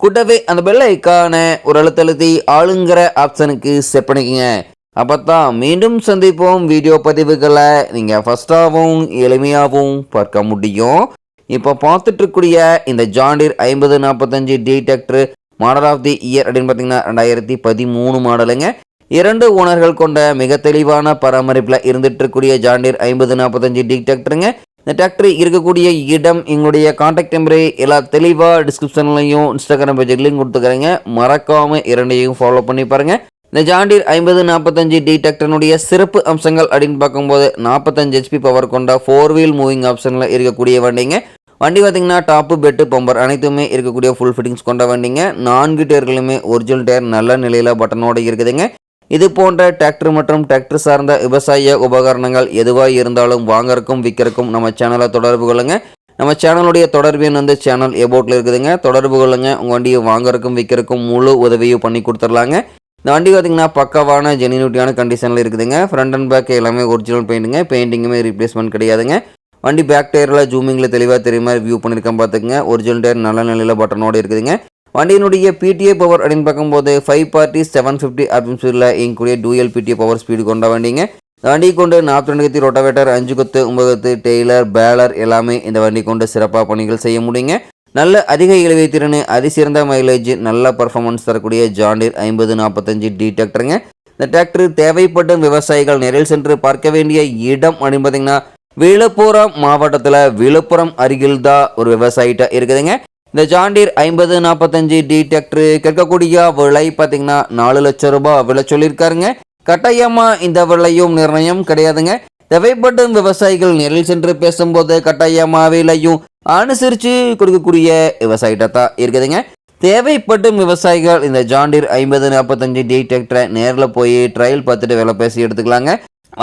கூட்டவே அந்த பெல் ஐக்கான ஒரு அழுத்தழுத்தி ஆளுங்கிற ஆப்ஷனுக்கு செட் பண்ணிக்கங்க. அப்பதான் மீண்டும் சந்திப்போம் வீடியோ பதிவுகளை. நீங்கள் ஃபஸ்ட்டாகவும் எளிமையாகவும் பார்க்க முடியும். இப்போ பார்த்துட்ருக்கூடிய இந்த ஜாண்டிர் ஐம்பது நாற்பத்தஞ்சு T model of the year அப்படின்னு பார்த்தீங்கன்னா ரெண்டாயிரத்தி பதிமூணு மாடலுங்க. இரண்டு ஓனர்கள் கொண்ட மிக தெளிவான பராமரிப்பில் இருந்துட்டு இருக்கக்கூடிய ஜாண்டிர் ஐம்பது நாற்பத்தஞ்சு டிடெக்டருங்க இந்த டிராக்டர் இருக்கக்கூடிய இடம் எங்களுடைய காண்டாக்ட் நம்பரு எல்லா தெளிவாக டிஸ்கிரிப்ஷன்லையும் இன்ஸ்டாகிராம் பேஜுக்கு லிங்க் கொடுத்துக்கிறேங்க. மறக்காமல் இரண்டையும் ஃபாலோ பண்ணி பாருங்கள் இந்த ஜாண்டீர் ஐம்பது நாற்பத்தஞ்சு டி டிராக்டர்னுடைய சிறப்பு அம்சங்கள் அப்படின்னு பார்க்கும்போது நாற்பத்தஞ்சு ஹெச்பி பவர் கொண்ட ஃபோர் வீல் மூவிங் ஆப்ஷனில் இருக்கக்கூடிய வண்டிங்க. வண்டி பார்த்தீங்கன்னா டாப்பு பெட்டு பம்பர் அனைத்துமே இருக்கக்கூடிய ஃபுல் ஃபிட்டிங்ஸ் கொண்ட வண்டிங்க. நான்கு டயர்களுமே ஒரிஜினல் டயர் நல்ல நிலையில் பட்டனோட இருக்குதுங்க. இது போன்ற டிராக்டர் மற்றும் டிராக்டர் சார்ந்த விவசாய உபகரணங்கள் எதுவாக இருந்தாலும் வாங்கறக்கும் விற்கிறக்கும் நம்ம சேனலை தொடர்பு கொள்ளுங்க. நம்ம சேனலுடைய தொடர்பு எண் வந்து சேனல் எபோட்டில் இருக்குதுங்க. தொடர்பு கொள்ளுங்க. உங்கள் வண்டியை வாங்கறக்கும் விற்கிறக்கும் முழு உதவியும் பண்ணி கொடுத்துர்லாங்க இந்த வண்டி பார்த்தீங்கன்னா பக்கவான ஜெனினியூட்டியான கண்டிஷனில் இருக்குதுங்க. ஃப்ரண்ட் அண்ட் பேக் எல்லாமே ஒரிஜினல் பெயிண்ட்டுங்க பெயிண்டிங்குமே ரீப்ளேஸ்மெண்ட் கிடையாதுங்க. வண்டி பேக் டயரில் ஜூமிங்கில் தெளிவாக தெரியுமா வியூ பண்ணியிருக்கேன் பார்த்துக்குங்க ஒரிஜினல் டயர் நல்ல நிலையில் பட்டனோடு இருக்குதுங்க. வண்டியினுடைய பிடிஏ பவர் அப்படின்னு பார்க்கும்போது ஃபைவ் பார்ட்டி செவன் ஃபிஃப்டி அப்படின்னு ஸ்பீடில் இயங்கக்கூடிய டூயல் பிடிஏ பவர் ஸ்பீடு கொண்ட வண்டிங்க. இந்த வண்டி கொண்டு நாற்பத்தி ரெண்டு கத்தி ரொட்டவேட்டர் அஞ்சு கொத்து ஒன்பது கத்து டெய்லர் பேலர் எல்லாமே இந்த வண்டி கொண்டு சிறப்பாக பணிகள் செய்ய முடியுங்க. நல்ல அதிக இழுவை திறன் அதிசிறந்த மைலேஜ் நல்ல பர்ஃபார்மன்ஸ் தரக்கூடிய ஜாண்டீர் ஐம்பது நாற்பத்தஞ்சு டி டிராக்டருங்க இந்த டிராக்டர் தேவைப்படும் விவசாயிகள் நேரில் சென்று பார்க்க வேண்டிய இடம் அப்படின்னு பார்த்தீங்கன்னா விழுப்புரம் மாவட்டத்தில் விழுப்புரம் அருகில் தான் ஒரு விவசாயிட்ட இருக்குதுங்க. இந்த ஜாண்டீர் ஐம்பது நாற்பத்தஞ்சு டி டிராக்டர் கேட்கக்கூடிய விலை பார்த்தீங்கன்னா நாலு லட்சம் ரூபாய் விலை சொல்லியிருக்காருங்க. கட்டாயமாக இந்த விலையும் நிர்ணயம் கிடையாதுங்க. தேவைப்படும் விவசாயிகள் நேரில் சென்று பேசும்போது கட்டாயமாக விலையும் அனுசரித்து கொடுக்கக்கூடிய விவசாயிட்ட தான் இருக்குதுங்க. தேவைப்படும் விவசாயிகள் இந்த ஜாண்டீர் ஐம்பது நாற்பத்தஞ்சு டி டிராக்டரை நேரில் போய் ட்ரையல் பார்த்துட்டு வேலை பேசி எடுத்துக்கலாங்க.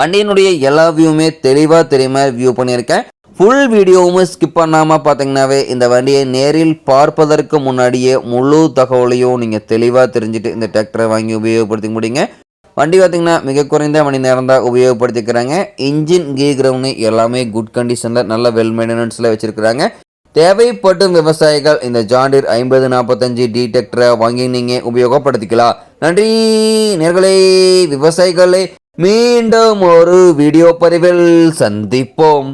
வண்டியினுடைய எல்லா வியூவுமே தெளிவாக தெரியுமா வியூ பண்ணியிருக்கேன். ஃபுல் வீடியோவும் ஸ்கிப் பண்ணாமல் பார்த்தீங்கன்னாவே இந்த வண்டியை நேரில் பார்ப்பதற்கு முன்னாடியே முழு தகவலையும் நீங்கள் தெளிவாக தெரிஞ்சுட்டு இந்த டிராக்டரை வாங்கி உபயோகப்படுத்திக்க முடியுங்க வண்டி பார்த்திங்கன்னா மிக குறைந்த மணி நேரம் தான் உபயோகப்படுத்திக்கிறாங்க. இன்ஜின் கீ கிரவுண்டு எல்லாமே குட் கண்டிஷனில் நல்ல வெல் மெயின்டெனன்ஸில் வச்சுருக்கிறாங்க. தேவைப்படும் விவசாயிகள் இந்த ஜாண்டிர் ஐம்பது நாற்பத்தஞ்சு டி டிராக்டரை வாங்கி நீங்கள் உபயோகப்படுத்திக்கலாம். நன்றி நேர்களே விவசாயிகளே. மீண்டும் ஒரு வீடியோ பதிவில் சந்திப்போம்.